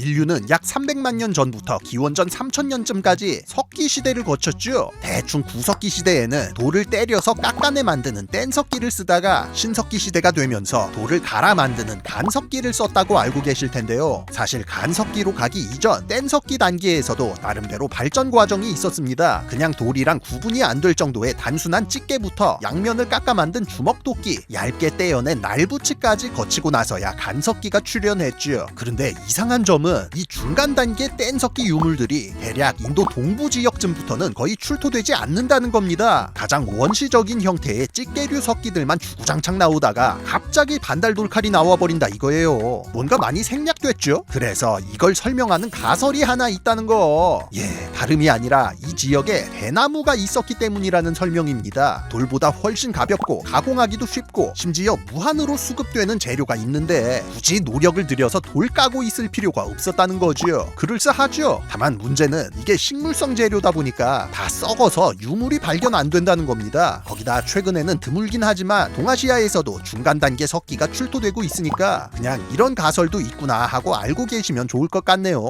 인류는 약 300만 년 전부터 기원전 3000년쯤까지 석기 시대를 거쳤죠. 대충 구석기 시대에는 돌을 때려서 깎아내 만드는 뗀석기를 쓰다가 신석기 시대가 되면서 돌을 갈아 만드는 간석기를 썼다고 알고 계실 텐데요. 사실 간석기로 가기 이전 뗀석기 단계에서도 나름대로 발전 과정이 있었습니다. 그냥 돌이랑 구분이 안 될 정도의 단순한 찌개부터 양면을 깎아 만든 주먹도끼, 얇게 떼어낸 날붙이까지 거치고 나서야 간석기가 출현했죠. 그런데 이상한 점은 이 중간 단계 뗀석기 유물들이 대략 인도 동부 지역쯤부터는 거의 출토되지 않는다는 겁니다. 가장 원시적인 형태의 찌개류 석기들만 주구장창 나오다가 갑자기 반달 돌칼이 나와버린다 이거예요. 뭔가 많이 생략됐죠? 그래서 이걸 설명하는 가설이 하나 있다는 거. 예, 다름이 아니라 이 지역에 대나무가 있었기 때문이라는 설명입니다. 돌보다 훨씬 가볍고 가공하기도 쉽고 심지어 무한으로 수급되는 재료가 있는데 굳이 노력을 들여서 돌 까고 있을 필요가 없었다는 거지요. 그럴싸하죠. 다만 문제는 이게 식물성 재료다 보니까 다 썩어서 유물이 발견 안 된다는 겁니다. 거기다 최근에는 드물긴 하지만 동아시아에서도 중간 단계 석기가 출토되고 있으니까 그냥 이런 가설도 있구나 하고 알고 계시면 좋을 것 같네요.